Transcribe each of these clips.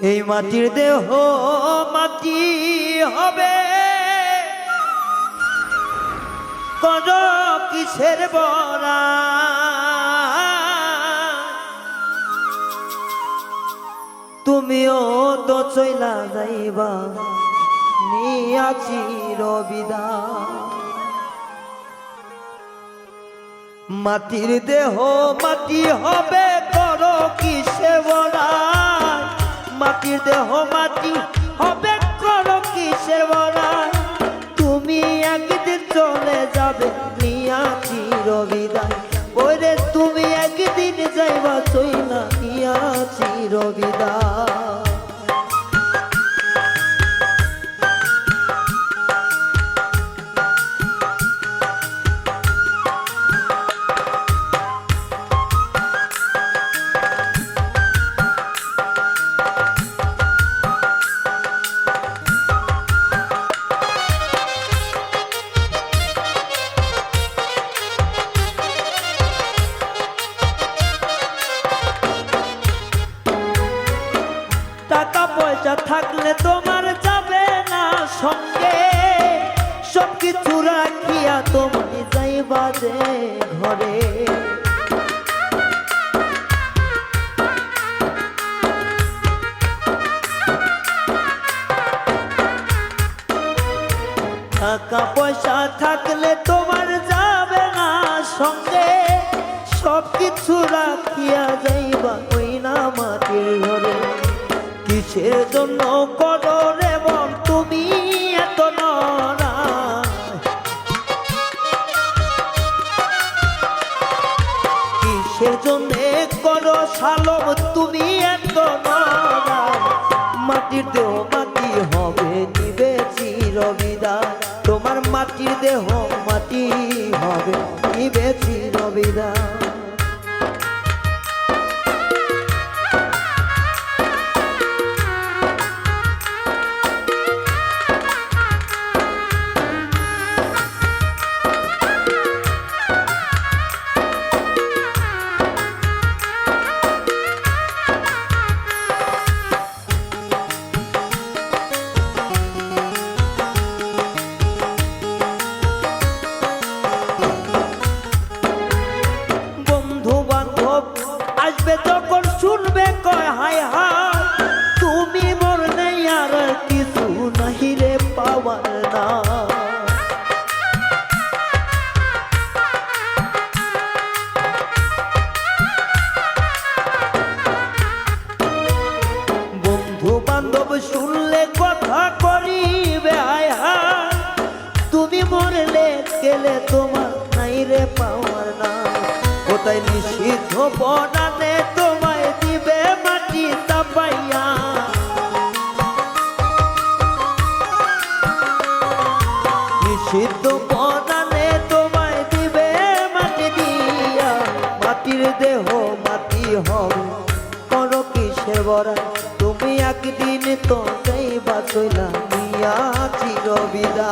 এই মাটির দেহ মাটি হবে। কর কিসের বরা তুমিও তো চইলা যাইবা নিয়াছি রবিদা মাটির দেহ মাটি হবে। মাটির দেহ মাটি? হবে কর কিসের বলা? তুমি একদিন চলে যাবে নিয়া চিরবিদায়। ওরে তুমি একদিন যাইবা চইলা নিয়া রবিদায় পয়সা থাকলে তোমার যাবে না সঙ্গে। সব কিছু রাখিয়া তোমার যাইবা যে ঘরে। টাকা পয়সা থাকলে তোমার যাবে না সঙ্গে। সব কিছু রাখিয়া যাইবা ওই না মাটির ঘরে। কিসের জন্য করো রে তুমি এত নরা কিসের জন্য করো সালম, তুমি এত নরা মাটির দেহ মাটি হবে নিবে চিরবিদায়। তোমার মাটির দেহ মাটি হবে নিবে চিরবিদায়। গেলে তোমার নাই রে পাওয়ার না কোথায় নিষিদ্ধ বনানে তোমায় দিবে মাটি তাপাইয়া নিষিদ্ধ বনানে তোমায় দিবে মাটি দিয়া। মাটির দেহ মাটি হবে করো কিসের বড়া তুমি একদিন তো নিয়া চিরবিদা।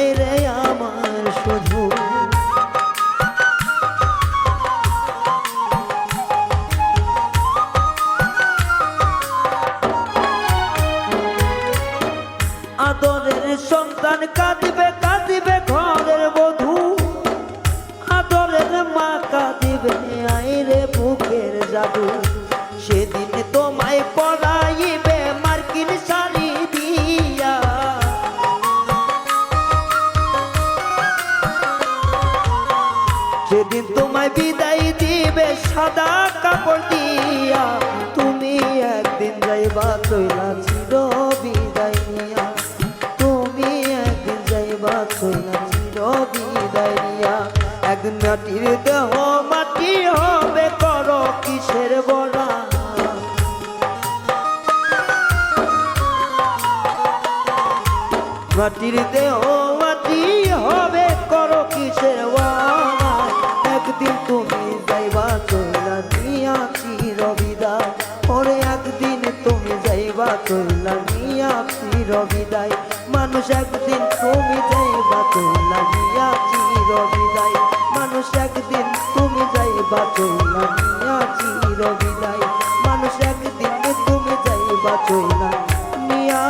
আয় রে আমার শুধু। আদরের সন্তান কাঁদিবে কাঁদিবে ঘরের বধূ। আদরের মা কাঁদিবে, আইরে বুকের জাদু। সেদিন তোমায় বিদায় দিবে সাদা কাপড় দিয়া। তুমি একদিন যাইবা চইলা চির বিদায় নিয়া। তুমি একদিন যাইবা চইলা চির বিদায় নিয়া। একদিন মাটির দেহ মাটি হবে কর কিসের বড়া। মাটির দেহ মাটি হবে করো কিসের ওয়ানা একদিন তুমি যাইবা চইলা নিয়া চির বিদায় পরে একদিন তুমি যাইবা চইলা নিয়া চির বিদায় মানুষ একদিন তুমি যাইবা চইলা নিয়া চির বিদায় মানুষ একদিন তুমি যাইবা চইলা নিয়া চির বিদায় মানুষ একদিন তুমি যাইবা চইলা নিয়া